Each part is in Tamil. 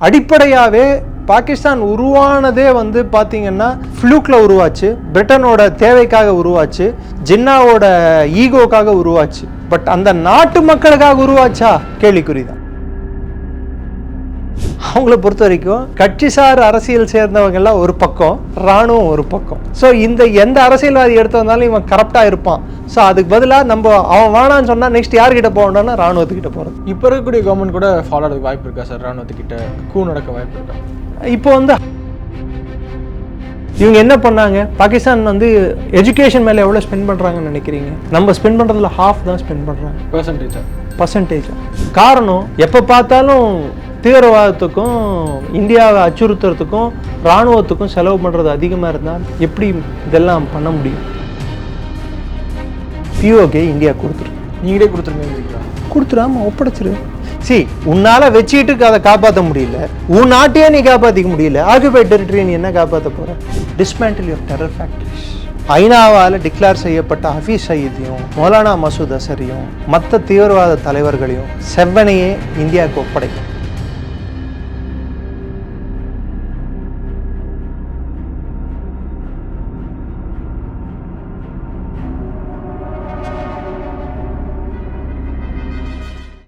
அடிப்படையாகவே பாகிஸ்தான் உருவானதே வந்து பார்த்தீங்கன்னா ஃப்ளூக்கில் உருவாச்சு பிரிட்டனோட தேவைக்காக உருவாச்சு ஜின்னாவோட ஈகோக்காக உருவாச்சு. பட் அந்த நாட்டு மக்களுக்காக உருவாச்சா? கேள்விக்குறி தான் அவங்கள பொறுத்த வரைக்கும் கட்சிசார் அரசியல் சேர்ந்தவங்க எல்லாம் ஒரு பக்கம் ராணுவம் ஒரு பக்கம். ஸோ இந்த எந்த அரசியல்வாதி எடுத்து வந்தாலும் இவன் கரப்டாக இருப்பான். ஸோ அதுக்கு பதிலாக நம்ம அவன் வேணான்னு சொன்னால் நெக்ஸ்ட் யார்கிட்ட போகணும்னா ராணுவத்துக்கிட்ட போகிறது இப்போ இருக்கக்கூடிய கவர்மெண்ட் கூட ஃபாலோ ஆகிறதுக்கு வாய்ப்பு இருக்கா சார் ராணுவத்துக்கிட்ட கூ நடக்க வாய்ப்பு இருக்கா? இப்போ வந்து இவங்க என்ன பண்ணாங்க? பாகிஸ்தான் வந்து எஜுகேஷன் மேலே எவ்வளோ ஸ்பெண்ட் பண்ணுறாங்கன்னு நினைக்கிறீங்க? நம்ம ஸ்பெண்ட் பண்ணுறதுல ஹாஃப் தான் ஸ்பெண்ட் பண்ணுறாங்க பெர்சன்டேஜா பர்சன்டேஜ் காரணம் எப்போ பார்த்தாலும் தீவிரவாதத்துக்கும் இந்தியாவை அச்சுறுத்துறதுக்கும் இராணுவத்துக்கும் செலவு பண்ணுறது அதிகமாக இருந்தால் எப்படி இதெல்லாம் பண்ண முடியும்? பிஓகே இந்தியா கொடுத்துருக்கு. நீங்களே கொடுத்துருக்கீங்களா கொடுத்துடாம ஒப்படைச்சிரு. சி உன்னால வச்சுக்கிட்டு அதை காப்பாற்ற முடியல. உன் நாட்டையே நீ காப்பாற்றிக்க முடியல. ஆக்குபை டெரிட்டரி நீ என்ன காப்பாற்ற போற? டிஸ்மேண்டில் யூர் டெரர் ஃபேக்டரிஸ் ஐநாவால் டிக்ளேர் செய்யப்பட்ட ஹஃபீஸ் சயீத்தையும் மௌலானா மசூத் அசரையும் மற்ற தீவிரவாத தலைவர்களையும் செவ்வனையே இந்தியாவுக்கு ஒப்படைக்கும்.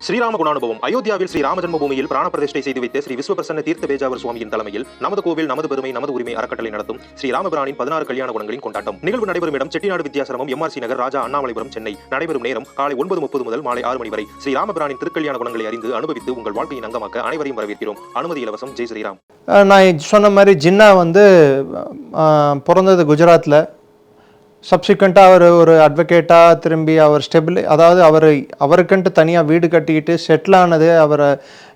ஸ்ரீராம குணானுபவம். அயோத்தியாவில் ஸ்ரீ ராம ஜன்மபூமியில் பிராணப்பிரதிஷ்டை செய்து வைத்த ஸ்ரீ விஸ்வபிரசன்ன தீர்த்த பேஜாவர் சுவாமியின் தலைமையில் நமது கோவில் நமது பெருமை நமது உரிமை அறக்கட்டளை நடத்தும் ஸ்ரீ ராமபிரானின் பதினாறு கல்யாண குணங்களின் கொண்டாட்டம். நிகழ்வு நடைபெறும் இடம் செட்டிநாடு வித்யாசிரமம் எம்ஆர்சி நகர் ராஜா அண்ணாமலைபுரம் சென்னை. நடைபெறும் நேரம் காலை ஒன்பது முப்பது முதல் மாலை ஆறு மணி வரை. ஸ்ரீ ராமபிரானின் திருக்கல்யாண குணங்களை அறிந்து அனுபவித்து உங்கள் வாழ்க்கையின் அங்கமாக்க அனைவரையும் வரவேற்கிறோம். அனுமதி இலவசம். ஜெய் ஸ்ரீராம். நான் சொன்ன மாதிரி ஜின்னா வந்து பிறந்தது குஜராத்தில் சப்சிக்வெண்ட்டாக அவர் ஒரு அட்வொகேட்டாக திரும்பி அவர் ஸ்டெபிள் அதாவது அவர் அவருக்குன்ட்டு தனியாக வீடு கட்டிக்கிட்டு செட்டில் ஆனது அவரை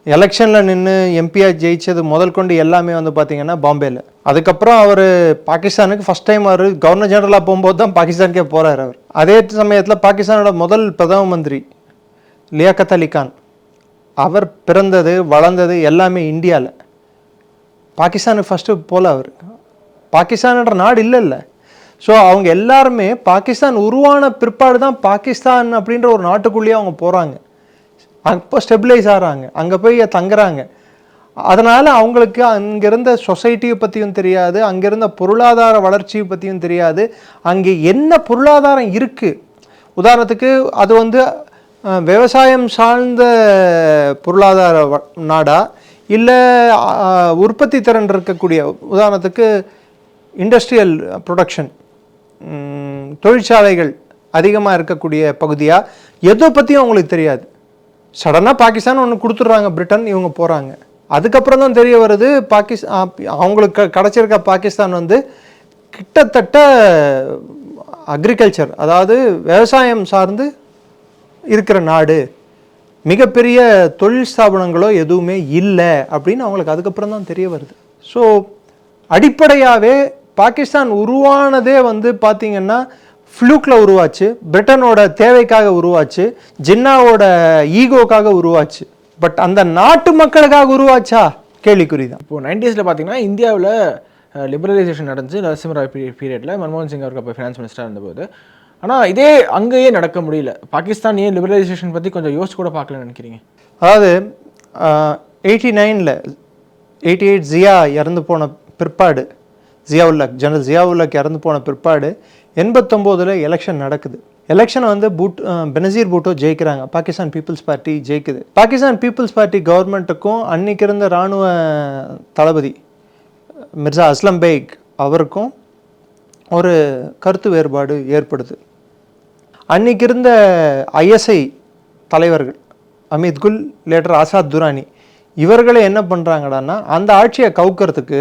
எலெக்ஷனில் நின்று எம்பியாக ஜெயிச்சது முதல் கொண்டு எல்லாமே வந்து பார்த்திங்கன்னா பாம்பேயில் அதுக்கப்புறம் அவர் பாகிஸ்தானுக்கு ஃபஸ்ட் டைம் அவர் கவர்னர் ஜெனரலாக போகும்போது தான் பாகிஸ்தானுக்கே போகிறார் அவர். அதே சமயத்தில் பாகிஸ்தானோட முதல் பிரதம மந்திரி லியாக்கத் அலி கான் அவர் பிறந்தது வளர்ந்தது எல்லாமே இந்தியாவில் பாகிஸ்தானுக்கு ஃபஸ்ட்டு போல அவர். பாகிஸ்தான்ன்ற நாடு இல்லை இல்லை ஸோ அவங்க எல்லாருமே பாகிஸ்தான் உருவான பிற்பாடு தான் பாகிஸ்தான் அப்படின்ற ஒரு நாட்டுக்குள்ளேயே அவங்க போகிறாங்க அப்போ ஸ்டெபிலைஸ் ஆகிறாங்க அங்கே போய் தங்குறாங்க. அதனால் அவங்களுக்கு அங்கிருந்த சொசைட்டியை பற்றியும் தெரியாது. அங்கே இருந்த பொருளாதார வளர்ச்சியை பற்றியும் தெரியாது. அங்கே என்ன பொருளாதாரம் இருக்குது உதாரணத்துக்கு அது வந்து விவசாயம் சார்ந்த பொருளாதார நாடா? இல்லை உற்பத்தி திறன் இருக்கக்கூடிய உதாரணத்துக்கு இண்டஸ்ட்ரியல் ப்ரொடக்ஷன் தொழிற்சாலைகள் அதிகமாக இருக்கக்கூடிய பகுதியாக எதை பற்றியும் அவங்களுக்கு தெரியாது. சடனாக பாகிஸ்தான் ஒன்று கொடுத்துட்றாங்க பிரிட்டன் இவங்க போகிறாங்க அதுக்கப்புறம் தான் தெரிய வருது பாகிஸ் அவங்களுக்கு கிடச்சிருக்க பாகிஸ்தான் வந்து கிட்டத்தட்ட அக்ரிகல்ச்சர் அதாவது விவசாயம் சார்ந்து இருக்கிற நாடு. மிகப்பெரிய தொழில் ஸ்தாபனங்களோ எதுவுமே இல்லை அப்படின்னு அவங்களுக்கு அதுக்கப்புறம் தான் தெரிய வருது. ஸோ அடிப்படையாகவே பாகிஸ்தான் உருவானதே வந்து பார்த்தீங்கன்னா ஃப்ளூக்கில் உருவாச்சு பிரிட்டனோட தேவைக்காக உருவாச்சு ஜின்னாவோட ஈகோக்காக உருவாச்சு. பட் அந்த நாட்டு மக்களுக்காக உருவாச்சா? கேள்விக்குறி தான் இப்போ நைன்டிஸில் பார்த்தீங்கன்னா இந்தியாவில் லிபரலைசேஷன் நடந்துச்சு. நரசிம்மராவ் பீரியடில் மன்மோகன் சிங் அவருக்கு அப்போ ஃபினான்ஸ் மினிஸ்டராக இருந்தபோது. ஆனால் இதே அங்கேயே நடக்க முடியல. பாகிஸ்தான் ஏன் லிபரலைசேஷன் பற்றி கொஞ்சம் யோசிச்சு கூட பார்க்கலன்னு நினைக்கிறீங்க? அதாவது எயிட்டி நைனில் எயிட்டி எயிட் ஜியா இறந்து போன பிற்பாடு ஜியாவுல்லக் ஜெனரல் ஜியாவுல்லக் இறந்து போன பிற்பாடு எண்பத்தொம்போதில் எலெக்ஷன் நடக்குது. எலெக்ஷன் வந்து பூட் பெனசீர் பூட்டோ ஜெயிக்கிறாங்க. பாகிஸ்தான் பீப்புள்ஸ் பார்ட்டி ஜெயிக்குது. பாகிஸ்தான் பீப்புள்ஸ் பார்ட்டி கவர்மெண்ட்டுக்கும் அன்னைக்கு இருந்த இராணுவ தளபதி மிர்சா அஸ்லம் பேக் அவருக்கும் ஒரு கருத்து வேறுபாடு ஏற்படுது. அன்னைக்கு இருந்த ஐஎஸ்ஐ தலைவர்கள் அமித் குல் லேட்டர் ஆசாத் துரானி இவர்களே என்ன பண்ணுறாங்கடான்னா அந்த ஆட்சியை கவுக்கிறதுக்கு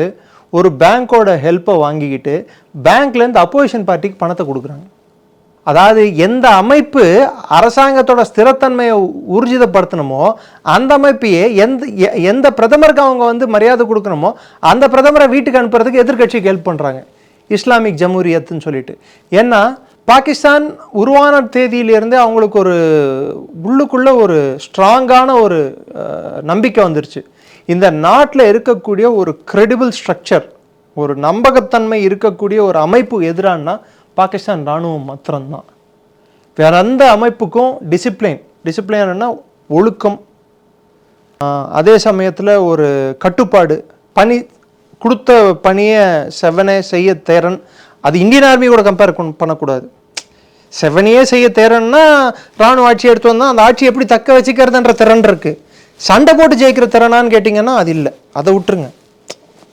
ஒரு பேங்க்கோட ஹெல்ப்பை வாங்கிக்கிட்டு பேங்க்லேருந்து அப்போசிஷன் பார்ட்டிக்கு பணத்தை கொடுக்குறாங்க. அதாவது எந்த அமைப்பு அரசாங்கத்தோட ஸ்திரத்தன்மையை ஊர்ஜிதப்படுத்தணுமோ அந்த அமைப்பையே எந்த எ- எந்த பிரதமருக்கு அவங்க வந்து மரியாதை கொடுக்கணுமோ அந்த பிரதமரை வீட்டுக்கு அனுப்புறதுக்கு எதிர்க்கட்சிக்கு ஹெல்ப் பண்ணுறாங்க இஸ்லாமிக் ஜமூரியத்துன்னு சொல்லிட்டு. ஏன்னா பாகிஸ்தான் உருவான தேதியிலிருந்தே அவங்களுக்கு ஒரு உள்ளுக்குள்ளே ஒரு ஸ்ட்ராங்கான ஒரு நம்பிக்கை வந்துருச்சு. இந்த நாட்டில் இருக்கக்கூடிய ஒரு கிரெடிபிள் ஸ்ட்ரக்சர் ஒரு நம்பகத்தன்மை இருக்கக்கூடிய ஒரு அமைப்பு எதிரானா பாகிஸ்தான் இராணுவம் மாத்திரம்தான். வேற எந்த அமைப்புக்கும் டிசிப்ளின் டிசிப்ளின்னா ஒழுக்கம். அதே சமயத்தில் ஒரு கட்டுப்பாடு பணி கொடுத்த பணியை செவனே செய்ய தேரன் அது இந்தியன் ஆர்மி கூட கம்பேர் பண்ணக்கூடாது. செவனையே செய்ய தேரன்னா ராணுவ ஆட்சி எடுத்து வந்தால் அந்த ஆட்சி எப்படி தக்க வச்சுக்கிறதுன்ற திறன் இருக்குது சண்டை போட்டு ஜெயிக்கிற திறனான்னு கேட்டிங்கன்னா அது இல்லை. அதை விட்டுருங்க.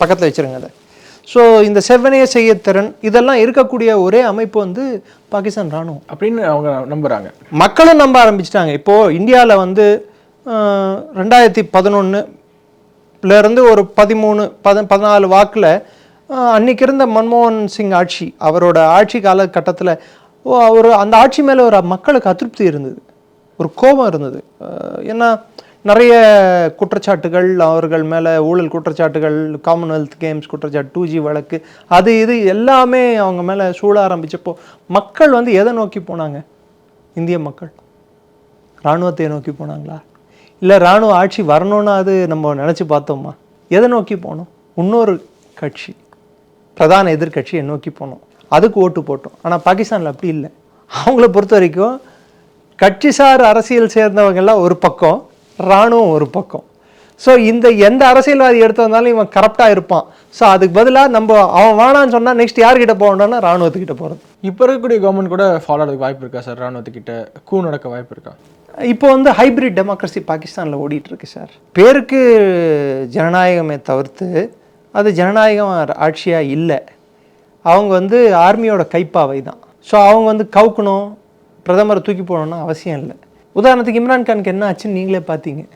பக்கத்தில் வச்சிருங்க அதை. ஸோ இந்த செவ்வனையை செய்ய திறன் இதெல்லாம் இருக்கக்கூடிய ஒரே அமைப்பு வந்து பாகிஸ்தான் ராணுவம். அப்படின்னு அவங்க நம்புறாங்க. மக்களும் நம்ப ஆரம்பிச்சிட்டாங்க. இப்போது இந்தியாவில் வந்து ரெண்டாயிரத்தி பதினொன்னுல இருந்து ஒரு பதிமூணு பத பதினாலு வாக்கில் அன்னைக்கு இருந்த மன்மோகன் சிங் ஆட்சி அவரோட ஆட்சி காலகட்டத்தில் ஒரு அந்த ஆட்சி மேலே ஒரு மக்களுக்கு அதிருப்தி இருந்தது. ஒரு கோபம் இருந்தது. ஏன்னா நிறைய குற்றச்சாட்டுகள் அவர்கள் மேலே ஊழல் குற்றச்சாட்டுகள் காமன்வெல்த் கேம்ஸ் குற்றச்சாட்டு டூ ஜி வழக்கு அது இது எல்லாமே அவங்க மேலே சூழ ஆரம்பித்தப்போ மக்கள் வந்து எதை நோக்கி போனாங்க? இந்திய மக்கள். இராணுவத்தை நோக்கி போனாங்களா? இல்லை இராணுவ ஆட்சி வரணும்னு அது நம்ம நினச்சி பார்த்தோமா? எதை நோக்கி போனோம்? இன்னொரு கட்சி பிரதான எதிர்க்கட்சியை நோக்கி போனோம். அதுக்கு ஓட்டு போட்டோம். ஆனால் பாகிஸ்தானில் அப்படி இல்லை. அவங்கள பொறுத்த வரைக்கும் கட்சிசார் அரசியல் சேர்ந்தவங்கெல்லாம் ஒரு பக்கம். இராணுவம் ஒரு பக்கம். ஸோ இந்த எந்த அரசியல்வாதி எடுத்து வந்தாலும் இவன் கரெக்டாக இருப்பான். ஸோ அதுக்கு பதிலாக நம்ம அவன் வேணான்னு சொன்னால் நெக்ஸ்ட் யார்கிட்ட போகணும்னா இராணுவத்துக்கிட்ட போகிறது இப்போ இருக்கக்கூடிய கவர்மெண்ட் கூட ஃபாலோ ஆகிறதுக்கு வாய்ப்பு இருக்கா சார் ராணுவத்துக்கிட்ட கூ நடக்க வாய்ப்பு இருக்கா? இப்போ வந்து ஹைபிரிட் டெமோக்ரஸி பாகிஸ்தானில் ஓடிட்டு இருக்கு சார் பேருக்கு ஜனநாயகமே தவிர்த்து அது ஜனநாயகம் ஆட்சியாக இல்லை. அவங்க வந்து ஆர்மியோட கைப்பாவை தான். ஸோ அவங்க வந்து கவுக்கணும் பிரதமரை தூக்கி போகணும்னு அவசியம் இல்லை. உதாரணத்துக்கு இம்ரான் கானுக்கு என்ன ஆச்சுன்னு நீங்களே பார்த்தீங்க.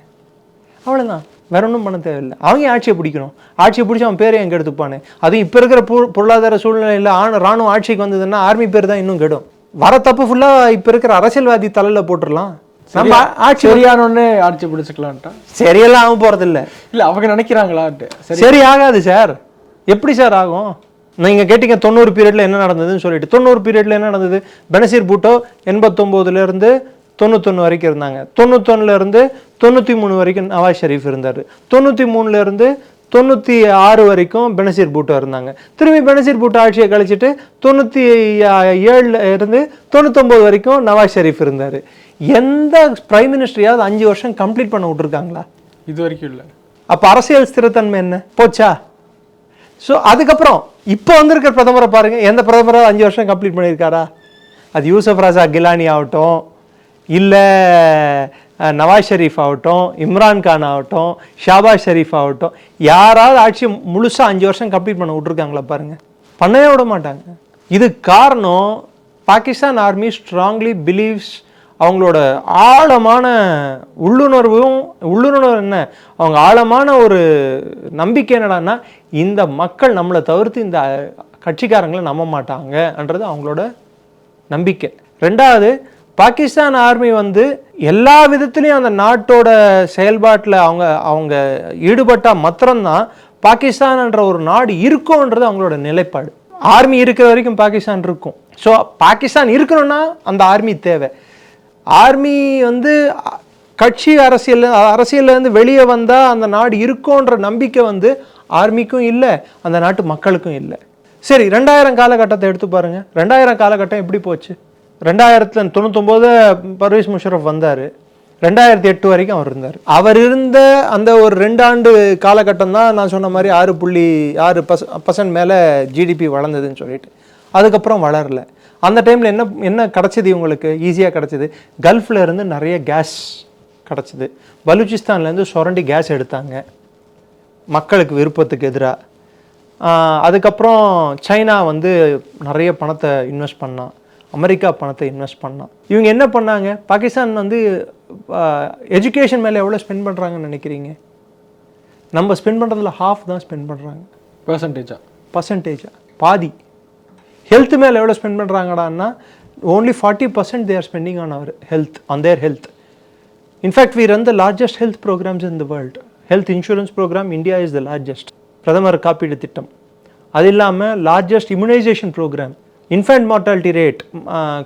அவ்வளோதான் வேற ஒன்றும் பண்ண தேவையில்லை. அவங்க ஆட்சியை பிடிக்கணும்? ஆட்சியை பிடிச்சி அவன் பேரை எங்கே எடுத்துப்பானே? அதுவும் இப்போ இருக்கிற பொ- பொருளாதார சூழ்நிலையில் ஆண் ராணுவ ஆட்சிக்கு வந்ததுன்னா ஆர்மி பேர் தான் இன்னும் கெடும். வர தப்பு ஃபுல்லாக இப்போ இருக்கிற அரசியல்வாதி தலையில் போட்டுடலாம். நம்ம ஆட்சி சரியானோன்னு ஆட்சி பிடிச்சிக்கலான்ட்டா? சரியெல்லாம் ஆக போகிறதில்ல இல்ல அவங்க நினைக்கிறாங்களான்ட்டு. சரி. சரி ஆகாது சார் எப்படி சார் ஆகும்? நீங்கள் கேட்டீங்க தொண்ணூறு பீரியடில் என்ன நடந்ததுன்னு சொல்லிட்டு. தொண்ணூறு பீரியடில் என்ன நடந்தது? பெனசீர் பூட்டோ எண்பத்தொம்போதுலேருந்து தொண்ணூத்தொன்று வரைக்கும் இருந்தாங்க. தொண்ணூத்தொன்னுல இருந்து தொண்ணூற்றி மூணு வரைக்கும் நவாஸ் ஷெரீஃப் இருந்தார். தொண்ணூற்றி மூணுலேருந்து தொண்ணூற்றி ஆறு வரைக்கும் பெனசீர் பூட்டோ இருந்தாங்க. திரும்பி பெனசீர் பூட்டோ ஆட்சியை கழிச்சிட்டு தொண்ணூற்றி ஏழில் இருந்து தொண்ணூத்தொம்பது வரைக்கும் நவாஸ் ஷெரீஃப் இருந்தார். எந்த பிரைம் மினிஸ்டரையாவது அஞ்சு வருஷம் கம்ப்ளீட் பண்ண விட்ருக்காங்களா இது வரைக்கும் இல்ல. அப்போ அரசியல் ஸ்திரத்தன்மை என்ன? போச்சா? ஸோ அதுக்கப்புறம் இப்போ வந்திருக்கிற பிரதமரை பாருங்க. எந்த பிரதமரை அஞ்சு வருஷம் கம்ப்ளீட் பண்ணியிருக்காரா? அது யூசப் ராசா கிலானி ஆகட்டும் இல்லை நவாஸ் ஷெரீஃப் ஆகட்டும் இம்ரான் கான் ஆகட்டும் ஷாபாஸ் ஷெரீஃப் ஆகட்டும் யாராவது ஆட்சி முழுசாக அஞ்சு வருஷம் கம்ப்ளீட் பண்ண விட்ருக்காங்களா பாருங்கள் பண்ணவே விட மாட்டாங்க. இது காரணம் பாகிஸ்தான் ஆர்மி ஸ்ட்ராங்லி பிலீவ்ஸ் அவங்களோட ஆழமான உள்ளுணர்வும் உள்ளுணர்வு என்ன? அவங்க ஆழமான ஒரு நம்பிக்கை என்னடான்னா இந்த மக்கள் நம்மளை தவிர்த்து இந்த கட்சிக்காரங்களை நம்ப மாட்டாங்கன்றது அவங்களோட நம்பிக்கை. ரெண்டாவது பாகிஸ்தான் ஆர்மி வந்து எல்லா விதத்துலேயும் அந்த நாட்டோட செயல்பாட்டில் அவங்க அவங்க ஈடுபட்டால் மாத்திரம்தான் பாகிஸ்தான்ன்ற ஒரு நாடு இருக்கும்ன்றது அவங்களோட நிலைப்பாடு. ஆர்மி இருக்கிற வரைக்கும் பாகிஸ்தான் இருக்கும். ஸோ பாகிஸ்தான் இருக்கணும்னா அந்த ஆர்மி தேவை. ஆர்மி வந்து கட்சி அரசியல் அரசியல்லருந்து வெளியே வந்தால் அந்த நாடு இருக்கும்ன்ற நம்பிக்கை வந்து ஆர்மிக்கும் இல்லை அந்த நாட்டு மக்களுக்கும் இல்லை. சரி ரெண்டாயிரம் காலகட்டத்தை எடுத்து பாருங்கள் ரெண்டாயிரம் காலகட்டம் எப்படி போச்சு? ரெண்டாயிரத்தில் தொண்ணூத்தொம்போது பர்வேஸ் முஷரஃப் வந்தார். ரெண்டாயிரத்தி எட்டு வரைக்கும் அவர் இருந்தார். அவர் இருந்த அந்த ஒரு ரெண்டு ஆண்டு காலகட்டம் தான் நான் சொன்ன மாதிரி ஆறு புள்ளி ஆறு பர்ச பர்சன்ட் மேலே ஜிடிபி வளர்ந்ததுன்னு சொல்லிட்டு. அதுக்கப்புறம் வளரல. அந்த டைமில் என்ன என்ன கிடச்சிது இவங்களுக்கு? ஈஸியாக கிடச்சிது. கல்ஃபில் இருந்து நிறைய கேஸ் கிடச்சிது. பலூச்சிஸ்தான்லேருந்து சுரண்டி கேஸ் எடுத்தாங்க. மக்களுக்கு விருப்பத்துக்கு எதிராக அதுக்கப்புறம் சைனா வந்து நிறைய பணத்தை இன்வெஸ்ட் பண்ணான். அமெரிக்கா பணத்தை இன்வெஸ்ட் பண்ணான் இவங்க என்ன பண்ணாங்க? பாகிஸ்தான் வந்து எஜுகேஷன் மேலே எவ்வளோ ஸ்பெண்ட் பண்ணுறாங்கன்னு நினைக்கிறீங்க? நம்ம ஸ்பெண்ட் பண்ணுறதுல ஹாஃப் தான் ஸ்பெண்ட் பண்ணுறாங்க பெர்சன்டேஜா பர்சன்டேஜா பாதி. ஹெல்த் மேலே எவ்வளோ spend பண்ணுறாங்கடான்னா only forty percent their spending on our health on their health in fact we run the largest health programs in the world. Health insurance programme India is the largest பிரதமர் காப்பீடு திட்டம். அது இல்லாமல் largest immunisation programme infant mortality rate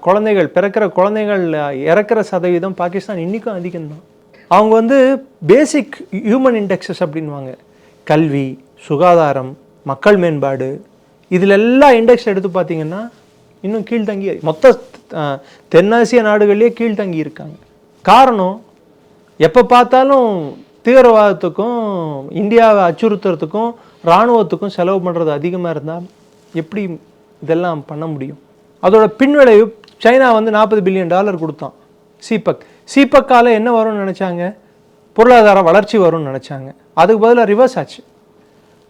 குழந்தைகள் பிறக்கிற குழந்தைகள் இறக்குற சதவீதம் பாகிஸ்தான் இன்றைக்கும் அதிகம்தான். அவங்க வந்து பேசிக் ஹியூமன் இண்டெக்ஸஸ் அப்படின்வாங்க கல்வி சுகாதாரம் மக்கள் மேம்பாடு இதில் எல்லா இண்டெக்ஸ் எடுத்து பார்த்தீங்கன்னா இன்னும் கீழ்த்தங்கி மொத்த தென்னாசிய நாடுகள்லேயே கீழ்த்தங்கி இருக்காங்க. காரணம் எப்போ பார்த்தாலும் தீவிரவாதத்துக்கும் இந்தியாவை அச்சுறுத்துறதுக்கும் இராணுவத்துக்கும் செலவு பண்ணுறது அதிகமாக இருந்தால் எப்படி இதெல்லாம் பண்ண முடியும். அதோட பின்விளைவு சைனா வந்து நாற்பது பில்லியன் டாலர் கொடுத்தான். சீபக். சீபக்கால என்ன வரும்னு நினச்சாங்க? பொருளாதார வளர்ச்சி வரும்னு நினச்சாங்க. அதுக்கு பதிலாக ரிவர்ஸ் ஆச்சு.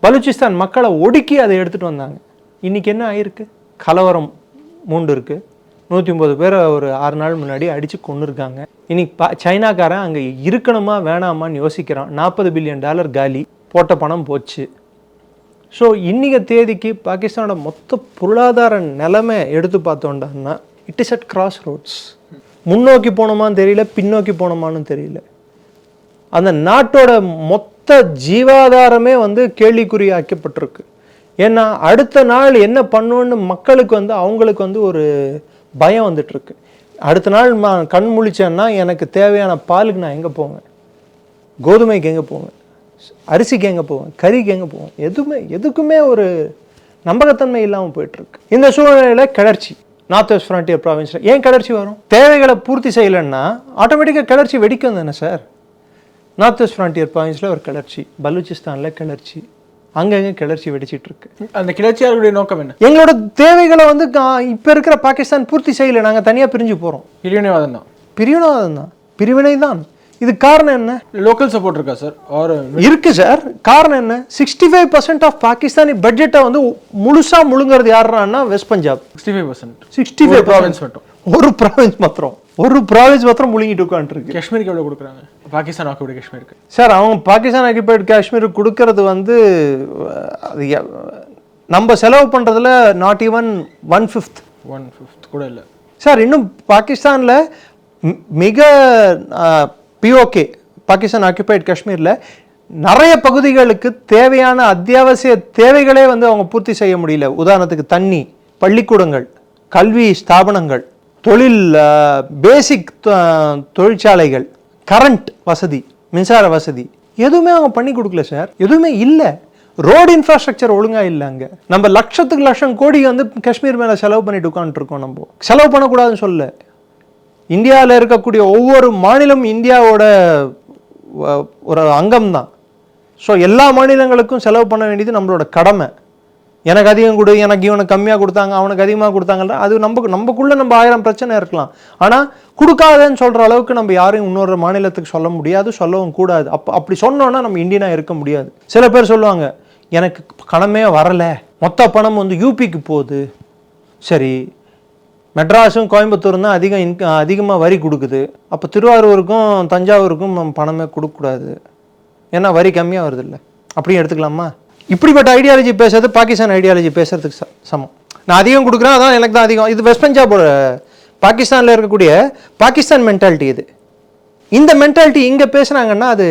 பலூச்சிஸ்தான் மக்களை ஒடுக்கி அதை எடுத்துகிட்டு வந்தாங்க. இன்றைக்கி என்ன ஆயிருக்கு? கலவரம் மூண்டு இருக்குது நூற்றி ஒம்பது பேரை ஒரு ஆறு நாள் முன்னாடி அடித்து கொண்டு இருக்காங்க இன்னைக்கு பா சைனாக்காரன் அங்கே இருக்கணுமா வேணாமான்னு யோசிக்கிறான். நாற்பது பில்லியன் டாலர் காலி. போட்ட பணம் போச்சு. ஸோ இன்னைக்கு தேதிக்கு பாகிஸ்தானோட மொத்த பொருளாதார நிலைமை எடுத்து பார்த்தோம்டான்னா it is at cross roads முன்னோக்கி போனோமான்னு தெரியல பின்னோக்கி போனோமான்னு தெரியல. அந்த நாட்டோட மொத்த ஜீவாதாரமே வந்து கேள்விக்குறியாக்கப்பட்டிருக்கு ஏன்னா அடுத்த நாள் என்ன பண்ணுன்னு மக்களுக்கு வந்து அவங்களுக்கு வந்து ஒரு பயம் வந்துட்டுருக்கு. அடுத்த நாள் நான் கண் முழிச்சேன்னா எனக்கு தேவையான பாலுக்கு நான் எங்கே போவேன்? கோதுமைக்கு எங்கே போவேன்? அரிசிக்கு எங்கே போவேன் கறிக்கு எங்கே போவேன் எதுவுமே எதுக்குமே ஒரு நம்பகத்தன்மை இல்லாமல் போயிட்டுருக்கு. இந்த சூழ்நிலையில் கிளர்ச்சி நார்த் வெஸ்ட் ஃப்ரான்டியர் ப்ராவின்ஸில் ஏன் கிளர்ச்சி வரும்? தேவைகளை பூர்த்தி செய்யலைன்னா ஆட்டோமேட்டிக்காக கிளர்ச்சி வெடிக்கும் தானே சார் நார்த் வெஸ்ட் ஃப்ரான்டியர் ப்ராவின்ஸில் ஒரு கிளர்ச்சி பலூச்சிஸ்தானில் கிளர்ச்சி அங்கங்கே கிளர்ச்சி வெடிச்சிட்டு இருக்கு அந்த கிளர்ச்சியாளர்களுடைய நோக்கம் என்ன? எங்களோட தேவைகளை வந்து இப்போ இருக்கிற பாகிஸ்தான் பூர்த்தி செய்யலை. நாங்கள் தனியாக பிரிஞ்சு போகிறோம் இளைஞவாதம் தான் பிரிவினவாதம் தான் பிரிவினை தான் இது காரணம் என்ன? லோக்கல் சப்போர்ட் இருக்கா சார் ஆர் இருக்கு சார் காரணம் என்ன? Sixty five percent of Pakistani பட்ஜெட்டை வந்து முழுசா முழுங்குறது யாருன்னா west Punjab sixty five percent sixty five province மட்டும். ஒரு ப்ராவின்ஸ் மாத்திரம். ஒரு ப்ராவின்ஸ் மாத்திரம் முழுங்கிட்டு உட்காந்துருக்கு காஷ்மீருக்கு எவ்வளோ கொடுக்குறாங்க? பாகிஸ்தான் ஆக்கிவிட காஷ்மீருக்கு. சார் அவங்க பாகிஸ்தான் ஆக்கிபைட் காஷ்மீருக்கு கொடுக்கறது வந்து அது நம்ம செலவு பண்ணுறதுல not even one fifth one fifth கூட இல்லை. சார் இன்னும் பாகிஸ்தானில் மிக பிஓகே பாகிஸ்தான் ஆக்கியபைட் காஷ்மீரில் நிறைய பகுதிகளுக்கு தேவையான அத்தியாவசிய தேவைகளே வந்து அவங்க பூர்த்தி செய்ய முடியல. உதாரணத்துக்கு தண்ணி பள்ளிக்கூடங்கள் கல்வி ஸ்தாபனங்கள் தொழில் பேசிக் தொழிற்சாலைகள் கரண்ட் வசதி மின்சார வசதி எதுவுமே அவங்க பண்ணி கொடுக்கல சார். எதுவுமே இல்லை. ரோடு இன்ஃப்ராஸ்ட்ரக்சர் ஒழுங்காக இல்லை அங்கே. நம்ம லட்சத்துக்கு லட்சம் கோடி வந்து காஷ்மீர் மேலே செலவு பண்ணிட்டு உட்காந்துருக்கோம் நம்ம. செலவு பண்ணக்கூடாதுன்னு சொல்ல இந்தியாவில் இருக்கக்கூடிய ஒவ்வொரு மாநிலம் இந்தியாவோட ஒரு அங்கம் தான் ஸோ எல்லா மாநிலங்களுக்கும் செலவு பண்ண வேண்டியது நம்மளோட கடமை. எனக்கு அதிகம் கொடு எனக்கு இவனுக்கு கம்மியாக கொடுத்தாங்க அவனுக்கு அதிகமாக கொடுத்தாங்கன்ற அது நம்ம நம்மக்குள்ளே நம்ம ஆயிரம் பிரச்சனை இருக்கலாம். ஆனால் கொடுக்காதன்னு சொல்கிற அளவுக்கு நம்ம யாரையும் இன்னொரு மாநிலத்துக்கு சொல்ல முடியாது சொல்லவும் கூடாது. அப்போ அப்படி சொன்னோன்னா நம்ம இந்தியனாக இருக்க முடியாது. சில பேர் சொல்லுவாங்க எனக்கு பணமே வரலை. மொத்த பணம் வந்து யூபிக்கு போகுது. சரி மெட்ராஸும் கோயம்புத்தூரும் தான் அதிகம் இன்க அதிகமாக வரி கொடுக்குது. அப்போ திருவாரூருக்கும் தஞ்சாவூருக்கும் நம்ம பணமே கொடுக்கக்கூடாது. ஏன்னா வரி கம்மியாக வருது இல்லை அப்படியும் எடுத்துக்கலாமா? இப்படிப்பட்ட ஐடியாலஜி பேசுறது பாகிஸ்தான் ஐடியாலஜி பேசுறதுக்கு சமம். நான் அதிகம் கொடுக்குறேன் அதான் எனக்கு தான் அதிகம். இது வெஸ்ட் பஞ்சாபோட பாகிஸ்தானில் இருக்கக்கூடிய பாகிஸ்தான் மென்டாலிட்டி இது. இந்த மென்டாலிட்டி இங்கே பேசுனாங்கன்னா அது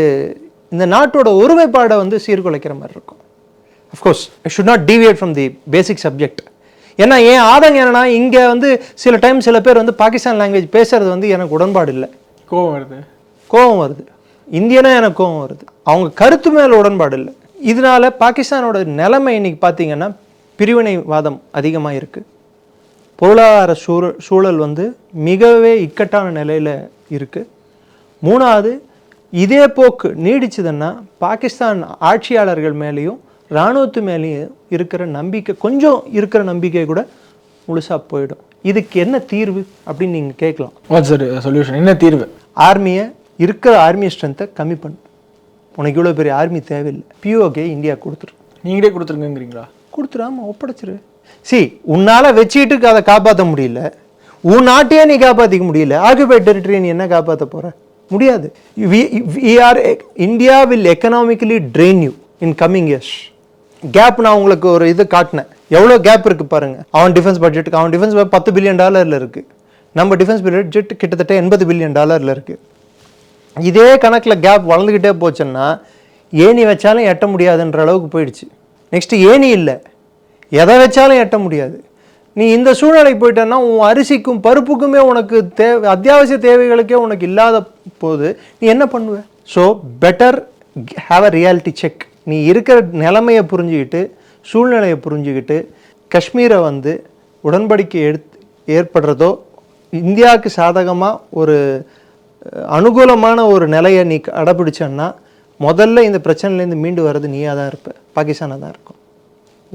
இந்த நாட்டோட ஒருமைப்பாடை வந்து சீர்குலைக்கிற மாதிரி இருக்கும். Of course should not deviate from the basic subject ஏன்னா ஏன் ஆதங்கம் என்னன்னா இங்கே வந்து சில டைம் சில பேர் வந்து பாகிஸ்தான் லாங்குவேஜ் பேசுறது வந்து எனக்கு உடன்பாடு இல்லை. கோவம் வருது. கோபம் வருது. இந்தியனா எனக்கு கோபம் வருது. அவங்க கருத்து மேல உடன்பாடு இல்லை. இதனால பாகிஸ்தானோட நிலைமை இன்னைக்கு பார்த்தீங்கன்னா பிரிவினைவாதம் அதிகமாக இருக்கு. பொருளாதார சூழல் சூழல் வந்து மிகவே இக்கட்டான நிலையில இருக்கு. மூணாவது இதே போக்கு நீடிச்சதுன்னா பாகிஸ்தான் ஆட்சியாளர்கள் மேலேயும் இராணுவத்து மேலேயும் இருக்கிற நம்பிக்கை கொஞ்சம் இருக்கிற நம்பிக்கை கூட முழுசா போயிடும். இதுக்கு என்ன தீர்வு அப்படின்னு நீங்கள் கேட்கலாம். வாட்ஸ் சொல்யூஷன் என்ன தீர்வு? ஆர்மியை இருக்கிற ஆர்மி ஸ்ட்ரென்த்தை கம்மி பண்ணு. உனக்கு இவ்வளோ பெரிய ஆர்மி தேவையில்லை. பிஓகே இந்தியா கொடுத்துரு நீங்களே கொடுத்துருங்கிறீங்களா கொடுத்துடாம ஒப்படைச்சிரு. சி உன்னால் வச்சுக்கிட்டு அதை காப்பாற்ற முடியல. உன் நாட்டையே நீ காப்பாற்றிக்க முடியல. ஆக்குபைட் டெரிட்டரியை நீ என்ன காப்பாற்ற போற? முடியாது. We are India will economically drain you in coming years gap நான் உங்களுக்கு ஒரு இது காட்டினேன். எவ்வளோ கேப் இருக்குது பாருங்க. அவன் டிஃபென்ஸ் பட்ஜெட்டுக்கு அவன் டிஃபென்ஸ் பத்து பில்லியன் டாலரில் இருக்குது நம்ம டிஃபென்ஸ் பட்ஜெட் கிட்டத்தட்ட எண்பது பில்லியன் டாலரில் இருக்குது இதே கணக்கில் கேப் வளர்ந்துக்கிட்டே போச்சுன்னா ஏணி வச்சாலும் எட்ட முடியாதுன்ற அளவுக்கு போயிடுச்சு. நெக்ஸ்ட்டு ஏணி இல்லை. எதை வச்சாலும் எட்ட முடியாது. நீ இந்த சூழ்நிலைக்கு போயிட்டேன்னா உன் அரிசிக்கும் பருப்புக்குமே உனக்கு தேவை அத்தியாவசிய தேவைகளுக்கே உனக்கு இல்லாத போது நீ என்ன பண்ணுவ? So better have a reality check நீ இருக்கிற நிலைமையை புரிஞ்சுக்கிட்டு சூழ்நிலையை புரிஞ்சுக்கிட்டு காஷ்மீரை வந்து உடன்படிக்கை எடுத்து ஏற்படுறதோ இந்தியாவுக்கு சாதகமாக ஒரு அனுகூலமான ஒரு நிலையை நீ கடைபிடிச்சன்னா முதல்ல இந்த பிரச்சனையிலேருந்து மீண்டு வர்றது நீயாக தான் இருப்ப. பாகிஸ்தானாக தான் இருக்கும்.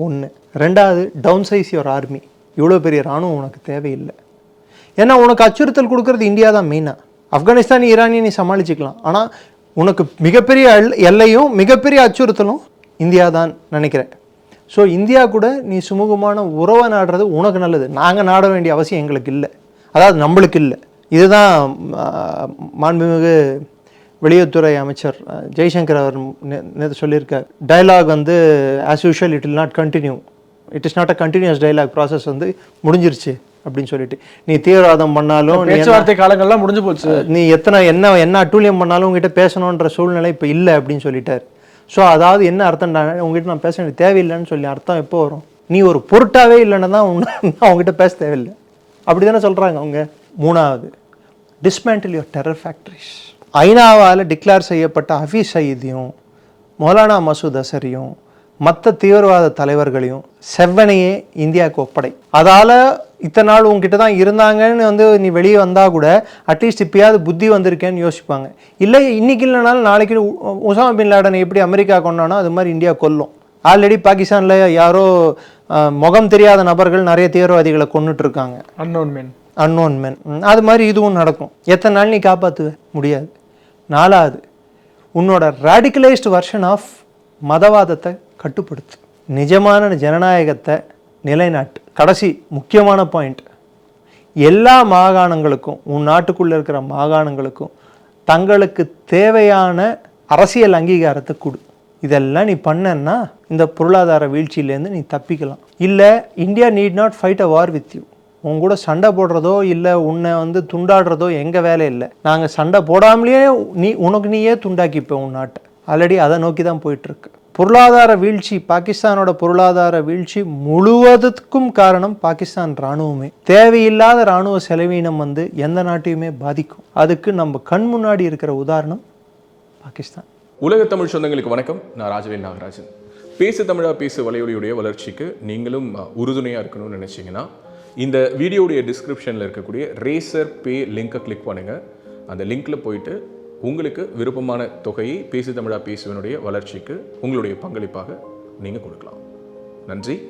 ஒன்று ரெண்டாவது டவுன் சைஸ் யுவர் ஆர்மி இவ்வளோ பெரிய இராணுவம் உனக்கு தேவையில்லை. ஏன்னா உனக்கு அச்சுறுத்தல் கொடுக்குறது இந்தியா தான் மெயினாக ஆப்கானிஸ்தான் ஈரானியை நீ சமாளிச்சுக்கலாம். ஆனால் உனக்கு மிகப்பெரிய எல்- எல்லையும் மிகப்பெரிய அச்சுறுத்தலும் இந்தியா தான் நினைக்கிறேன். ஸோ இந்தியா கூட நீ சுமூகமான உறவை நாடுறது உனக்கு நல்லது. நாங்கள் நாட வேண்டிய அவசியம் எங்களுக்கு இல்லை. அதாவது நம்மளுக்கு இல்லை. இதுதான் மாண்புமிகு வெளியுறவுத்துறை அமைச்சர் ஜெய்சங்கர் அவர் நேற்று சொல்லியிருக்கார். டயலாக் வந்து as usual it will not continue it is not a continuous dialogue process வந்து முடிஞ்சிருச்சு. அப்படின்னு சொல்லிட்டு. நீ தீவிரவாதம் பண்ணாலும் பேச்சுவார்த்தை காலங்கள்லாம் முடிஞ்சு போச்சு. நீ எத்தனை என்ன என்ன அட்டூழியம் பண்ணாலும் உங்ககிட்ட பேசணுன்ற சூழ்நிலை இப்போ இல்லை அப்படின்னு சொல்லிட்டார். ஸோ அதாவது என்ன அர்த்தம்? உங்ககிட்ட நான் பேச வேண்டிய தேவையில்லைன்னு சொல்லி அர்த்தம் எப்போ வரும்? நீ ஒரு பொருட்டாவே இல்லைன்னு தான் உங்ககிட்ட பேச தேவையில்லை. அப்படி தானே சொல்கிறாங்க அவங்க. மூணாவது டிஸ்மேண்டில் யுவர் டெரர் ஃபேக்ட்ரிஸ் ஐநாவால் டிக்ளேர் செய்யப்பட்ட ஹஃபீஸ் சயீதையும் மௌலானா மசூத் அசரையும் மற்ற தீவிரவாத தலைவர்களையும் செவ்வனையே இந்தியாவுக்கு ஒப்படை. அதால் இத்தனை நாள் உங்ககிட்ட தான் இருந்தாங்கன்னு வந்து நீ வெளியே வந்தால் கூட அட்லீஸ்ட் இப்பயாவது புத்தி வந்திருக்கேன்னு யோசிப்பாங்க. இல்லை இன்னைக்கு இல்லைனாலும் நாளைக்கு உ- உசாமா பின் லாடனை எப்படி அமெரிக்கா கொண்டானோ அது மாதிரி இந்தியா கொல்லும். ஆல்ரெடி பாகிஸ்தானில் யாரோ முகம் தெரியாத நபர்கள் நிறைய தீவிரவாதிகளை கொன்னுட்டு இருக்காங்க அன்னோன் மேன் அன்னோன் men. ம், அது மாதிரி இதுவும் நடக்கும். எத்தனை நாள் நீ காப்பாற்றுவ முடியாது. நாலாவது உன்னோட ரேடிக்கலைஸ்டு வெர்ஷன் ஆஃப் மதவாதத்தை கட்டுப்படுத்து. நிஜமான ஜனநாயகத்தை நிலைநாட்டு. கடைசி முக்கியமான பாயிண்ட் எல்லா மாகாணங்களுக்கும் உன் நாட்டுக்குள்ளே இருக்கிற மாகாணங்களுக்கும் தங்களுக்கு தேவையான அரசியல் அங்கீகாரத்தை கொடு. இதெல்லாம் நீ பண்ணன்னா இந்த பொருளாதார வீழ்ச்சியிலேருந்து நீ தப்பிக்கலாம். இல்லை India need not fight a war with you உன் கூட சண்டை போடுறதோ இல்லை உன்னை வந்து துண்டாடுறதோ எங்கள் வேலை இல்லை. நாங்கள் சண்டை போடாமலேயே நீ உனக்கு நீயே துண்டாக்கிப்போம் உன் நாட்டை. ஆல்ரெடி அதை நோக்கி தான் போயிட்டுருக்கு பொருளாதார வீழ்ச்சி பாகிஸ்தானோட பொருளாதார வீழ்ச்சி முழுவதுக்கும் காரணம் பாகிஸ்தான் இராணுவமே. தேவையில்லாத இராணுவ செலவீனம் வந்து எந்த நாட்டையுமே பாதிக்கும். அதுக்கு நம்ம கண் முன்னாடி இருக்கிற உதாரணம் பாகிஸ்தான். உலக தமிழ் சொந்தங்களுக்கு வணக்கம். நான் ராஜவேல் நாகராஜன். பேசு தமிழா பேசு வலையொலியுடைய வளர்ச்சிக்கு நீங்களும் உறுதுணையாக இருக்கணும்னு நினச்சிங்கன்னா இந்த வீடியோடைய டிஸ்கிரிப்ஷனில் இருக்கக்கூடிய ரேசர் பே லிங்கை கிளிக் பண்ணுங்கள் அந்த லிங்க்ல போயிட்டு உங்களுக்கு விருப்பமான தொகையை பேசு தமிழா பேசுவனுடைய வளர்ச்சிக்கு உங்களுடைய பங்களிப்பாக நீங்கள் கொடுக்கலாம். நன்றி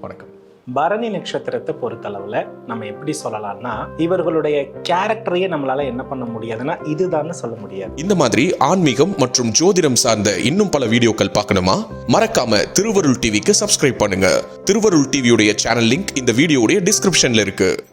வணக்கம். பரணி நட்சத்திரத்தை பொறுத்தளவுல நம்ம எப்படி சொல்லலாம்னா இவர்களுடைய கேரக்டரையே நம்மளால என்ன பண்ண முடியாதுன்னா இதுதான்னு சொல்ல முடியாது. இந்த மாதிரி ஆன்மீகம் மற்றும் ஜோதிடம் சார்ந்த இன்னும் பல வீடியோக்கள் பார்க்கணுமா? மறக்காம திருவருள் டிவிக்கு சப்ஸ்கிரைப் பண்ணுங்க. திருவருள் டிவியுடைய சேனல் லிங்க் இந்த வீடியோடைய டிஸ்கிரிப்ஷன்ல இருக்கு.